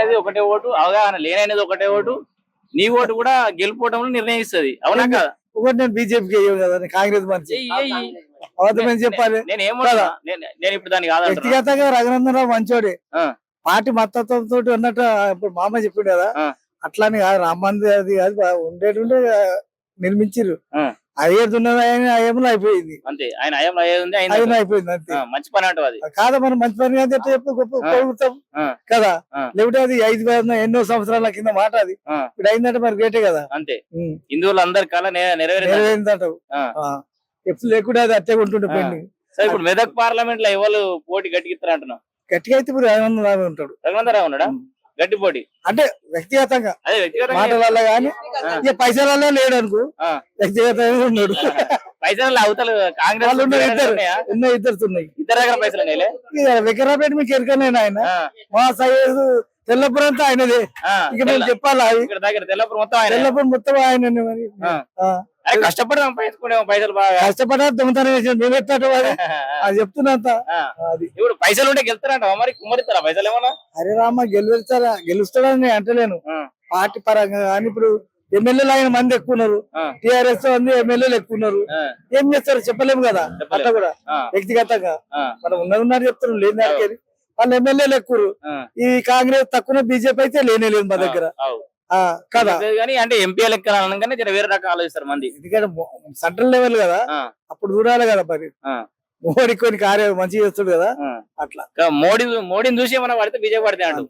అనేది ఒకటే ఓటు అవగాహన లేననేది ఒకటే ఓటు. నీ ఓటు కూడా గెలుపోవటంలో నిర్ణయిస్తది. అవునా కదా? ఒకటి నేను బీజేపీకి కదా కాంగ్రెస్ చెయ్యి. అబద్ధమని చెప్పాలి. నేను ఏమంటున్నా నేను- నేను ఇప్పుడు దానికి వ్యక్తిగతంగా రఘునందన్ రావు మంచోడే. ఆ. పార్టీ మద్దతుతో ఉన్నట్టు ఇప్పుడు మామ చెప్పిండు కదా. అట్లాని కాదు రామ మందిర్ అది కాదు ఉండేటుండే నిర్మించిర్రు. ఆ. అయ్యేది అయ్యేమో అయిపోయింది. అంతే. ఆయన అయం అయ్యేది అయినా అయిపోయింది అంతే. మంచి పని అంటావు అది. కాదా మనం మంచి పని కాదు చెప్పు గొప్ప. కదా. లేకపోతే అది ఐదు వేల ఎన్నో సంవత్సరాల కింద మాట అది. ఇప్పుడు అయిందంటే మరి గ్రేటే కదా. అంతే. హిందువులు అందరి కళ నెరవేరింది నెరవేరిందంటావు. ఎప్పుడు లేకుండా అది అట్టే ఉంటుండే. పెండింగ్. సరే ఇప్పుడు మెదక్ పార్లమెంట్లో ఎవరు పోటీ గట్టిగిస్తారు అంటున్నావు గట్టిగా అయితే ఇప్పుడు రఘునందన్ రావు ఉంటాడు. రఘునందరావు ఉన్నాడా? ఉం. గట్టి పోటీ అంటే వ్యక్తిగతంగా అదే వ్యక్తిగతంగా వల్ల గాని ఇక పైసలలో లేడు అనుకో. వ్యక్తిగతంగా ఉన్నాడు పైసలు అవతల కాంగ్రెస్ వాళ్ళు ఉన్నారు ఇద్దరు ఉన్నాయా? ఉన్న ఇద్దరు ఉన్నాయి. ఇద్దరు దగ్గర పైసలు వికరాపేట మీకు ఎరకనేనా ఆయన. మా సైజు తెల్లపురం అంతా ఆయనదే. ఇక మేము చెప్పాలా? అది ఇక్కడ దగ్గర తెల్లపురం మొత్తం ఆయన. తెల్లపురం మొత్తం ఆయననే మరి. కష్టపడి సంపాదించుకునే పైసలు బాగా. కష్టపడా దొంగతనం చేసిన మేము ఎట్టాడు అది. చెప్తున్నంత. ఆ, అది. ఇప్పుడు పైసలు ఉంటే గెలుస్తారంట మరి కుమ్మరిస్తారా? పైసలు ఏమన్నా? హరే రామ గెలుస్తారా? గెలుస్తాడని నేను అంటలేను. పార్టీ పరంగా కానీ ఇప్పుడు ఎమ్మెల్యేలు ఆయన మంది ఎక్కువ ఉన్నారు టిఆర్ఎస్ మంది ఎమ్మెల్యేలు ఎక్కువ ఉన్నారు ఏం చేస్తారు? చెప్పలేము కదా. అట్లా కూడా. వ్యక్తిగతంగా. మనం ఉన్నది ఉన్నారు చెప్తున్నాం లేని దానికి వాళ్ళు ఎమ్మెల్యేలు ఎక్కువ. ఈ కాంగ్రెస్ తక్కువ బీజేపీ అయితే లేనే లేదు మా దగ్గర. కదా. కానీ అంటే ఎంపీ లెక్క అనగానే వేరే రకం ఆలోచిస్తారు మంది. ఎందుకంటే సెంట్రల్ లెవెల్ కదా. అప్పుడు చూడాలి కదా మరి. మోడీ కొన్ని కార్య మంచిగా చేస్తాడు కదా. అట్లా. మోడీ మోడీని చూసి ఏమన్నా పడితే బీజేపీ పడితే అంటు.